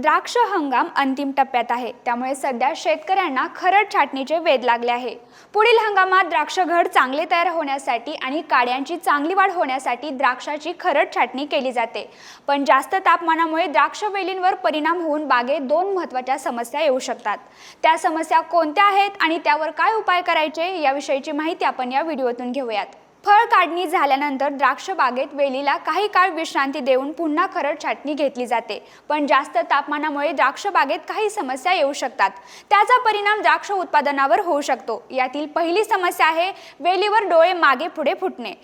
द्राक्ष हंगाम अंतिम टप्प्यात आहे. त्यामुळे सध्या शेतकऱ्यांना खरड छाटणीचे वेध लागले आहे. पुढील हंगामात द्राक्ष घड चांगले तयार होण्यासाठी आणि काड्यांची चांगली वाढ होण्यासाठी द्राक्षाची खरड छाटणी केली जाते. पण जास्त तापमानामुळे द्राक्ष वेलींवर परिणाम होऊन बागेत दोन महत्त्वाच्या समस्या येऊ शकतात. त्या समस्या कोणत्या आहेत आणि त्यावर काय उपाय करायचे याविषयीची माहिती आपण या व्हिडिओतून घेऊयात. फळ काढणी झाल्यानंतर द्राक्ष बागेत वेलीला काही काळ विश्रांती देऊन पुन्हा खरड छाटणी घेतली जाते. पण जास्त तापमानामुळे द्राक्ष बागेत काही समस्या येऊ शकतात. त्याचा परिणाम द्राक्ष उत्पादनावर होऊ शकतो. यातील पहिली समस्या आहे वेलीवर डोळे मागे पुढे फुटणे.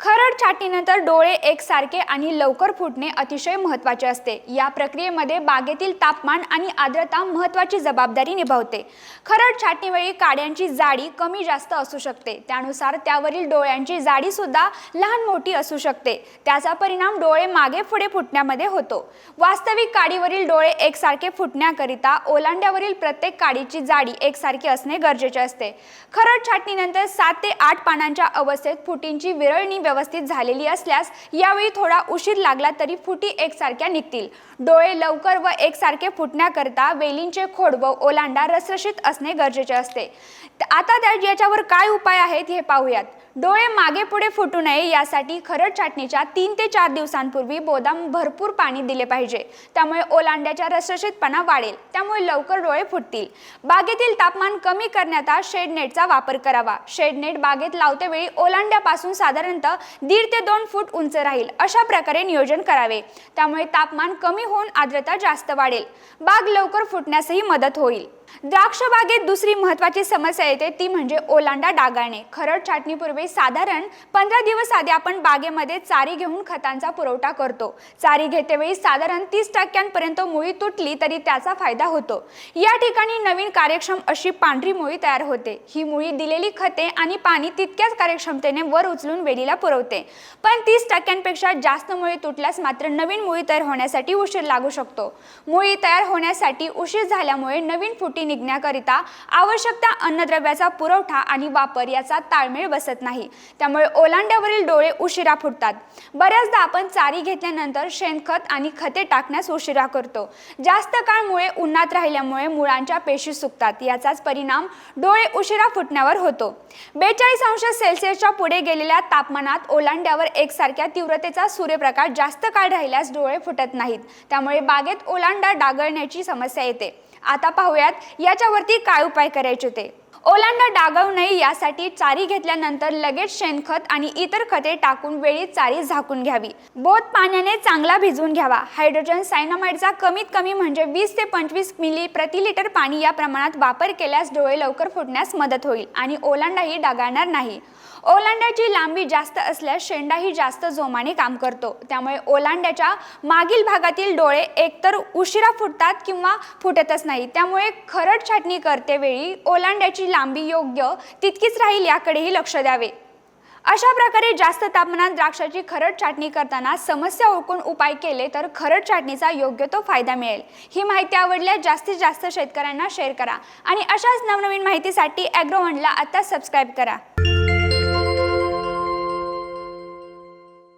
खरड छाटणीनंतर डोळे एकसारखे आणि लवकर फुटणे अतिशय महत्त्वाचे असते. या प्रक्रियेमध्ये बागेतील तापमान आणि आर्द्रता महत्त्वाची जबाबदारी निभावते. खरड छाटणीवेळी काड्यांची जाडी कमी जास्त असू शकते. त्यानुसार त्यावरील डोळ्यांची जाडी सुद्धा लहान मोठी असू शकते. त्याचा परिणाम डोळे मागे पुढे फुटण्यामध्ये होतो. वास्तविक काडीवरील डोळे एकसारखे फुटण्याकरिता ओलांड्यावरील प्रत्येक काडीची जाडी एकसारखी असणे गरजेचे असते. खरड छाटणीनंतर सात ते आठ पानांच्या अवस्थेत फुटींची विरळणी व्यवस्थित झालेली असल्यास यावेळी थोडा उशीर लागला तरी फुटी एकसारख्या निघतील. डोळे लवकर व एकसारखे फुटण्याकरता वेलींचे खोड व ओलांडा रसरशीत असणे गरजेचे असते. आता त्या याच्यावर काय उपाय आहेत हे पाहूयात. डोळे मागे पुढे फुटू नये यासाठी खरड छाटणीच्या तीन ते चार दिवसांपूर्वी बोदाम भरपूर पाणी दिले पाहिजे. त्यामुळे ओलांड्याच्या रसरशीतपणा वाढेल. त्यामुळे लवकर डोळे फुटतील. बागेतील तापमान कमी करण्याचा शेड नेटचा वापर करावा. शेड नेट बागेत लावते वेळी ओलांड्यापासून साधारणतः दीड ते दोन फूट उंच राहील. अशा प्रकारे नियोजन करावे. त्यामुळे तापमान कमी होऊन आर्द्रता जास्त वाढेल. बाग लवकर फुटण्यासही मदत होईल. द्राक्ष बागेत दुसरी महत्त्वाची समस्या येते ती म्हणजे ओलांडा डागाळणे. खरड छाटणीपूर्वी साधारण पंधरा दिवस आधी आपण बागेमध्ये चारी घेऊन खतांचा पुरवठा करतो. चारी घेतेवेळी साधारण तीस टक्क्यांपर्यंत मुळी तुटली तरी त्याचा फायदा होतो. या ठिकाणी नवीन कार्यक्षम अशी पांढरी मुळी तयार होते. ही मुळी दिलेली खते आणि पाणी तितक्याच कार्यक्षमतेने वर उचलून वेलीला पुरवते. पण तीस टक्क्यांपेक्षा जास्त मुळी तुटल्यास मात्र नवीन मुळी तयार होण्यासाठी उशीर लागू शकतो. मुळी तयार होण्यासाठी उशीर झाल्यामुळे नवीन फुटी निघण्याकरिता आवश्यक त्या अन्नद्रव्याचा पुरवठा आणि वापर याचा ताळमेळ बसत नाही. त्यामुळे ओलांड्यावरील डोळे उशिरा फुटतात. बऱ्याचदा आपण चारी घेतल्यानंतर शेणखत आणि खते टाकण्यास उशिरा करतो. जास्त काळ मुळे उन्हात राहिल्यामुळे मुळांच्या पेशी सुकतात. याचाच परिणाम डोळे उशिरा फुटण्यावर होतो. बेचाळीस अंश सेल्सिअसच्या पुढे गेलेल्या तापमानात ओलांड्यावर एकसारख्या तीव्रतेचा सूर्यप्रकाश जास्त काळ राहिल्यास डोळे फुटत नाहीत. त्यामुळे बागेत ओलांडा डागळण्याची समस्या येते. आता पाहूयात याच्यावरती काय उपाय करायचे ते ओलांडा डागावू नये यासाठी चारी घेतल्यानंतर लगेच शेणखत आणि इतर खते टाकून वेळी चारी झाकून घ्यावी. बोध पाण्याने चांगला भिजवून घ्यावा. हायड्रोजन सायनामाइडचा कमीत कमी म्हणजे वीस ते पंचवीस मिली प्रति लिटर पाणी या प्रमाणात वापर केल्यास डोळे लवकर फुटण्यास मदत होईल आणि ओलांडाही डागाळणार नाही. ओलांड्याची लांबी जास्त असल्यास शेंडाही जास्त जोमाने काम करतो. त्यामुळे ओलांड्याच्या मागील भागातील डोळे एकतर उशिरा फुटतात किंवा फुटतच नाही. त्यामुळे खरड छाटणी करते वेळी ओलांड्याची लांबी योग्य तितकीच राहील याकडेही लक्ष द्यावे. अशा प्रकारे जास्त तापमानात द्राक्षाची खरड छाटणी करताना समस्या ओळखून उपाय केले तर खरड छाटणीचा योग्य तो फायदा मिळेल. ही माहिती आवडल्यास जास्तीत जास्त शेतकऱ्यांना शेअर करा. आणि अशाच नवनवीन माहितीसाठी ॲग्रोवनला आता सबस्क्राईब करा.